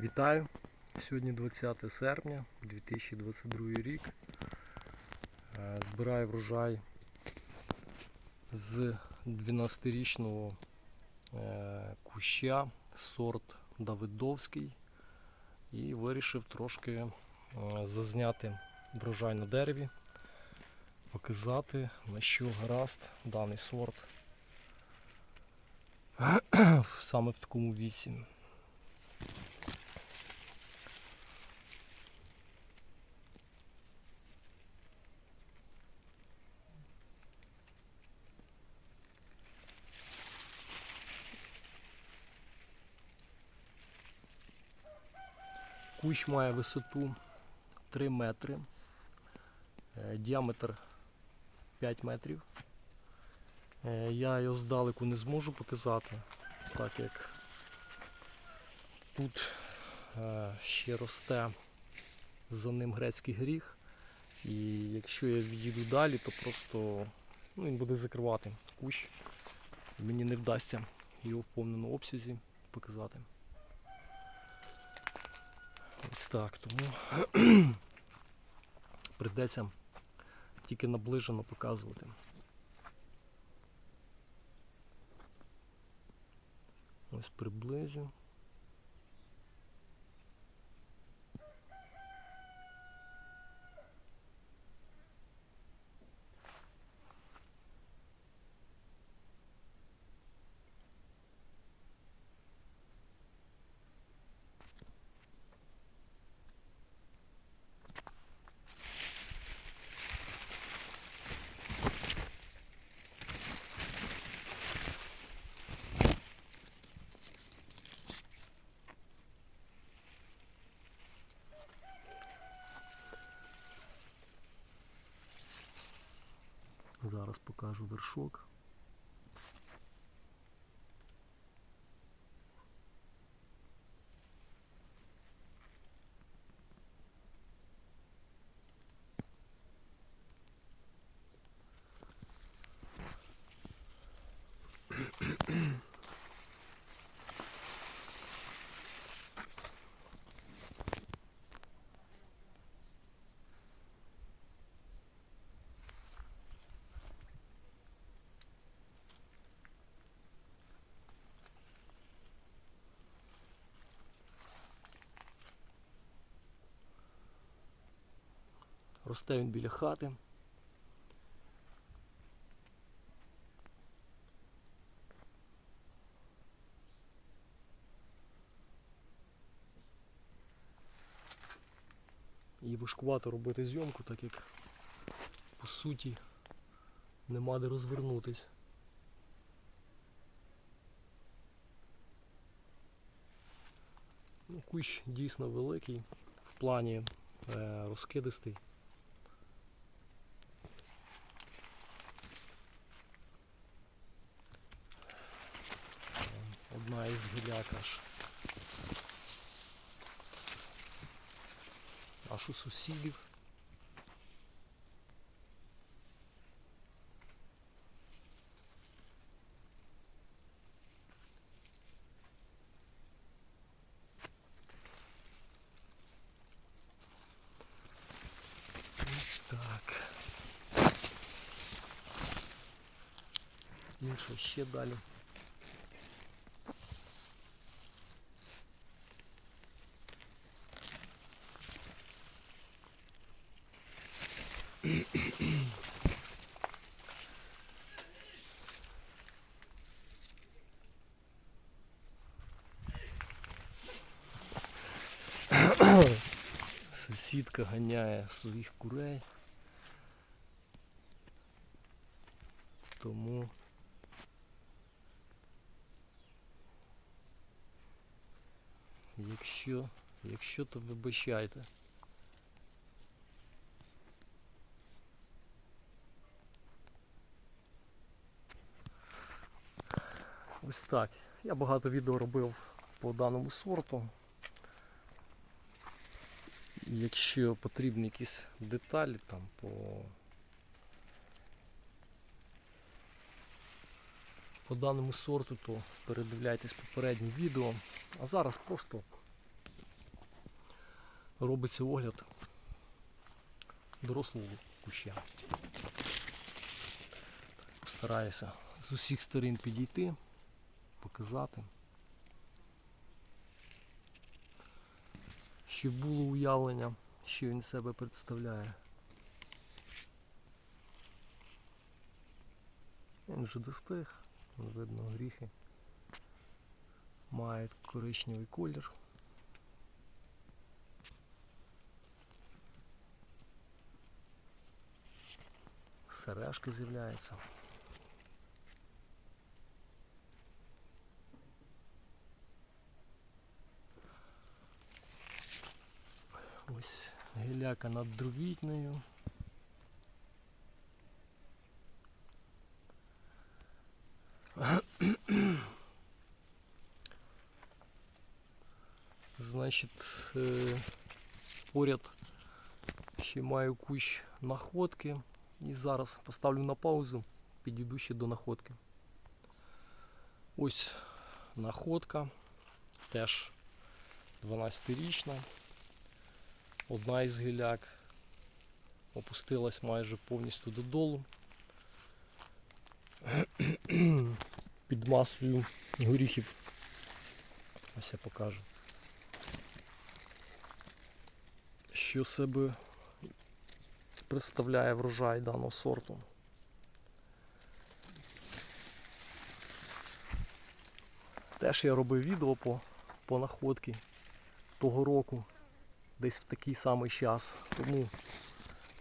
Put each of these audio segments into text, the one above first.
Вітаю! Сьогодні 20 серпня 2022 рік. Е, Збираю врожай з 12-річного е, куща сорт Давидовський і вирішив трошки е, зазняти врожай на дереві, показати на що гаразд даний сорт саме в такому віці. Кущ має висоту 3 метри, е, діаметр 5 метрів. Е, Я його здалеку не зможу показати, так як тут е, ще росте за ним грецький гріх. І якщо я відійду далі, то просто ну, він буде закривати кущ. Мені не вдасться його в повному обсязі показати. Ось так, тому прийдеться тільки наближено показувати. Ось приблизю. Зараз покажу вершок. Росте він біля хати. І важкувато робити зйомку, так як по суті нема де розвернутись. Ну, Кущ дійсно великий, в плані е, розкидистий. Одна із гіляк аж. Аж у сусідів. Ось так. Інше ще далі. Сусідка ганяє своїх курей. Тому якщо, якщо то вибачайте. Ось так. Я багато відео робив по даному сорту. Якщо потрібні якісь деталі там по по даному сорту, то передивляйтесь попереднє відео. А зараз просто робиться огляд дорослого куща. Постараюся з усіх сторін підійти, показати. Щоб було уявлення, що він себе представляє. Він вже достиг, видно гріхи. Мають коричневий колір. Сережки з'являються. Ось гіляка над дровітнею. Значить, е, поряд ще маю кущ находки. І зараз поставлю на паузу, підійду ще до находки. Ось находка, теж 12-річна. Одна із гіляк опустилась майже повністю додолу. Під масою горіхів. Ось я покажу. Що себе представляє врожай даного сорту. Теж я робив відео по, по находці того року, десь в такий самий час. Тому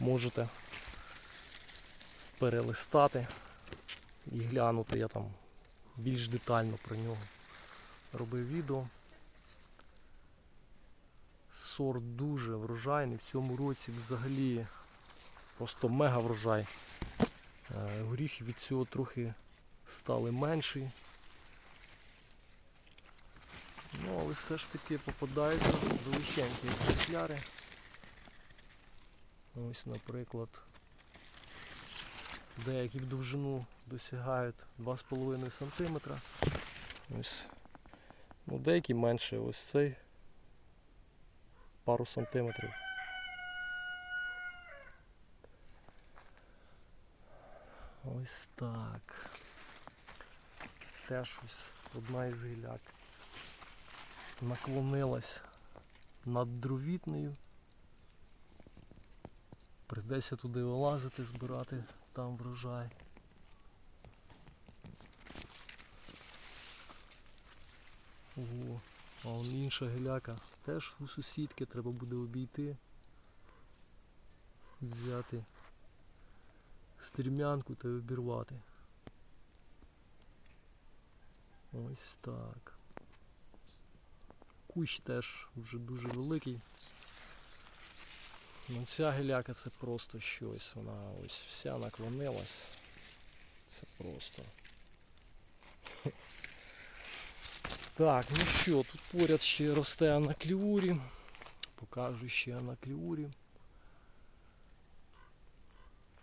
можете перелистати і глянути. Я там більш детально про нього робив відео. Сорт дуже врожайний. В цьому році взагалі просто мега врожай. Е, Горіхи від цього трохи стали менші. Ну, але все ж таки попадаються величенькі екземпляри. Ось, наприклад, деякі в довжину досягають 2,5 см. Ось. Ну, деякі менше, ось цей пару сантиметрів. Ось так. Теж ось одна із гіляк наклонилась над дровітнею. Прийдеться туди вилазити, збирати там врожай. Ого, а он інша гіляка. Теж у сусідки треба буде обійти. Взяти стрімянку та обірвати. Ось так. Кущ теж вже дуже великий. Ну ця гіляка це просто щось. Вона ось вся наклонилась. Це просто. Так, ну що, тут поряд ще росте анаклюрі. Покажу ще анаклюрі.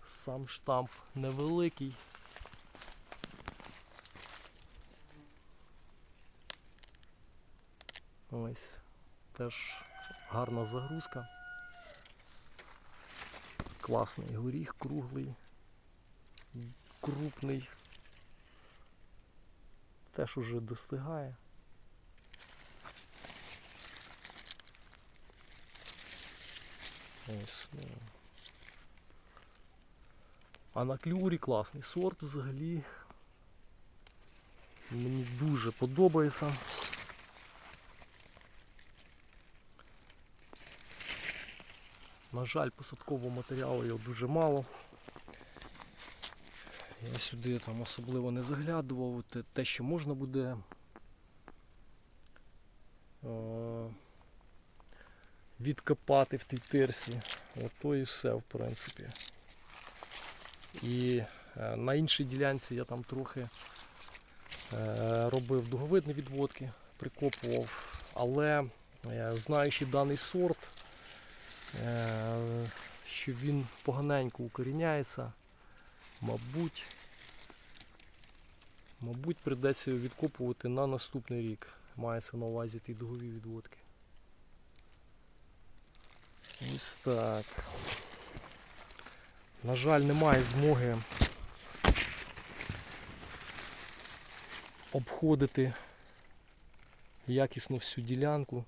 Сам штамп невеликий. Ось теж гарна загрузка. Класний горіх, круглий, крупний. Теж уже достигає. Ось, ну. А на клюрі класний сорт взагалі. Мені дуже подобається. На жаль, посадкового матеріалу його дуже мало. Я сюди там особливо не заглядував. Те- що можна буде е, відкопати в тій тирсі, ото і все, в принципі. І е, на іншій ділянці я там трохи е, робив дуговидні відводки, прикопував, але знаючи даний сорт, що він поганенько укоріняється, мабуть, мабуть, прийдеться його відкопувати на наступний рік. Мається на увазі ті дугові відводки. Ось так. На жаль, немає змоги обходити якісно всю ділянку.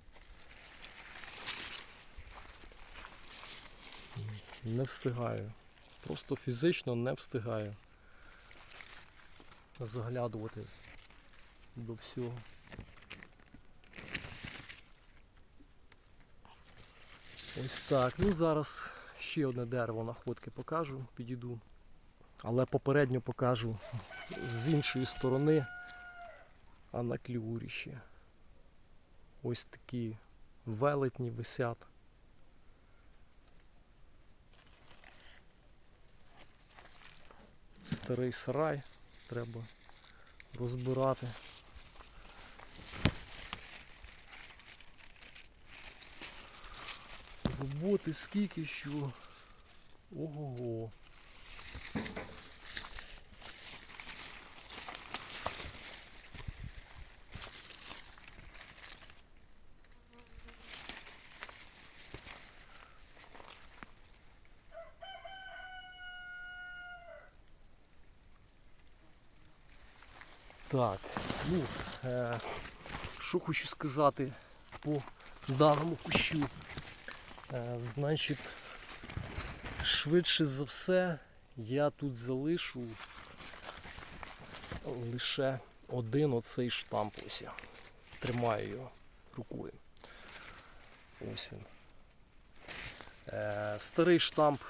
Не встигаю. Просто фізично не встигаю заглядувати до всього. Ось так. Ну зараз ще одне дерево находки покажу, підійду. Але попередньо покажу з іншої сторони, а на клювуріще. Ось такі велетні висять. Старий сарай треба розбирати. Роботи скільки що. Ого. Так, ну, е, що хочу сказати по даному кущу. Е, значить, швидше за все, я тут залишу лише один оцей штамп ось. Тримаю його рукою. Ось він. Е, старий штамп,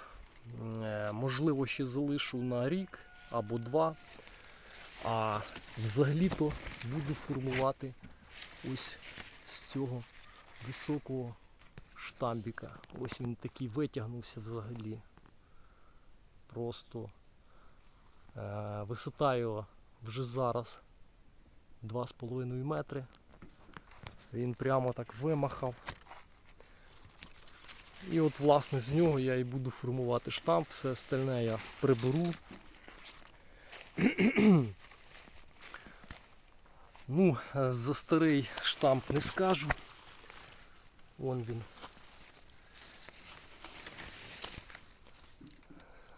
е, можливо, ще залишу на рік або два. А взагалі-то буду формувати ось з цього високого штамбіка. Ось він такий витягнувся взагалі. Просто е, висота його вже зараз 2,5 метри. Він прямо так вимахав. І от власне з нього я і буду формувати штамп, все остальне я приберу. Ну, за старий штамп не скажу. Вон він.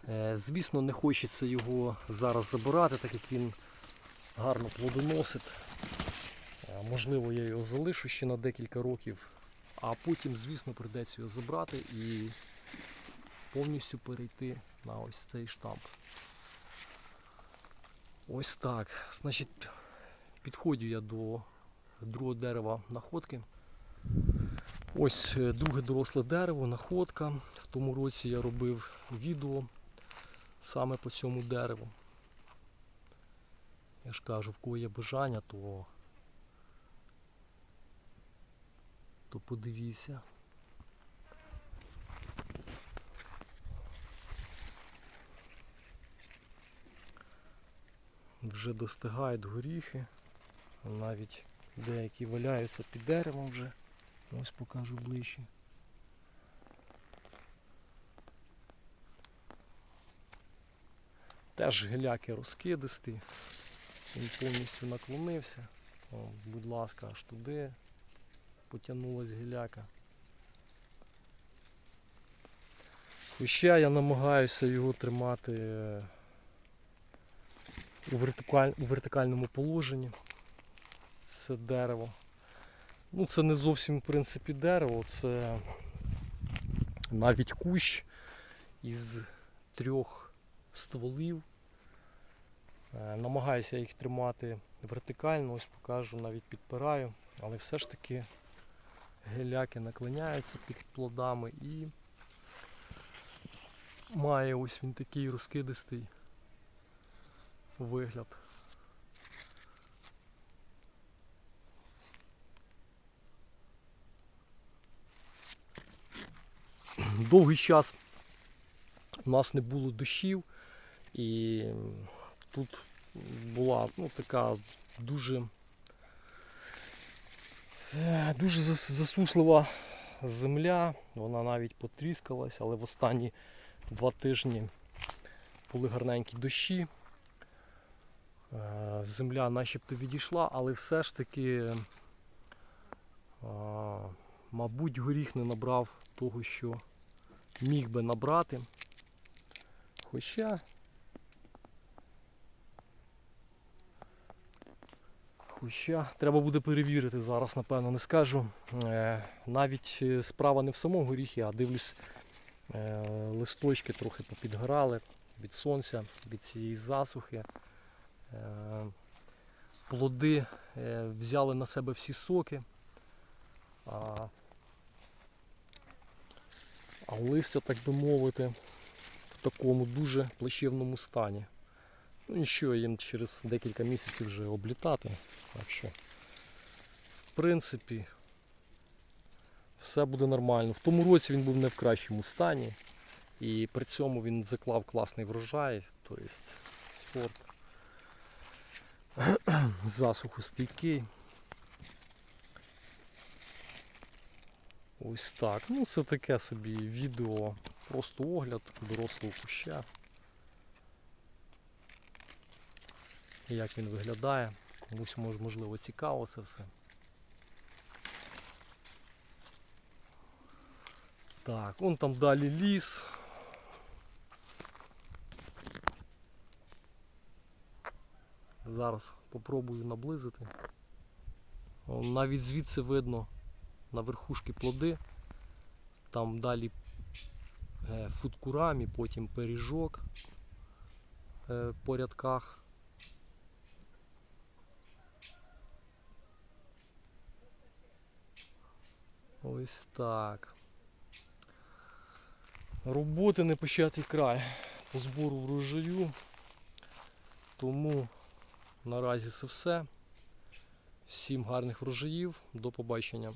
Е, Звісно, не хочеться його зараз забирати, так як він гарно плодоносить. Е, Можливо, я його залишу ще на декілька років, а потім, звісно, прийдеться його забрати і повністю перейти на ось цей штамп. Ось так. Значить, підходжу я до другого дерева находки. Ось е, друге доросле дерево, находка. В тому році я робив відео саме по цьому дереву. Я ж кажу, в кого є бажання, то, то подивіться. Вже достигають горіхи. Навіть деякі валяються під деревом вже. Ось покажу ближче. Теж геляки розкидисті. Він повністю наклонився. О, будь ласка, аж туди потягнулась геляка. Хоча я намагаюся його тримати е, у, вертикаль... у вертикальному положенні. Це дерево. Ну, це не зовсім в принципі дерево, це навіть кущ із трьох стволів. Е, Намагаюся їх тримати вертикально, ось покажу, навіть підпираю, але все ж таки геляки наклоняються під плодами і має ось він такий розкидистий вигляд. Довгий час у нас не було дощів, і тут була ну, така дуже, дуже засушлива земля, вона навіть потріскалась, але в останні два тижні були гарненькі дощі. Е, Земля начебто відійшла, але все ж таки, мабуть, горіх не набрав того, що міг би набрати. Хоча. Хоча треба буде перевірити зараз, напевно, не скажу. Е, навіть е, справа не в самому горіхі, а дивлюсь, е, листочки трохи попідгорали від сонця, від цієї засухи. Плоди взяли на себе всі соки. А, листя, так би мовити, в такому дуже плачевному стані. Ну нічого, їм через декілька місяців вже облітати. Так що, в принципі, все буде нормально. В тому році він був не в кращому стані. І при цьому він заклав класний врожай, тобто сорт засухостійкий. Ось так. Ну це таке собі відео, просто огляд дорослого куща. Як він виглядає. Комусь мож- можливо цікаво це все. Так, вон там далі ліс. Зараз попробую наблизити. Навіть звідси видно на верхушки плоди. Там далі е, фудкурамі, потім пиріжок е, по рядках. Ось так. Роботи не початий край по збору врожаю. Тому наразі це все. Всім гарних врожаїв. До побачення.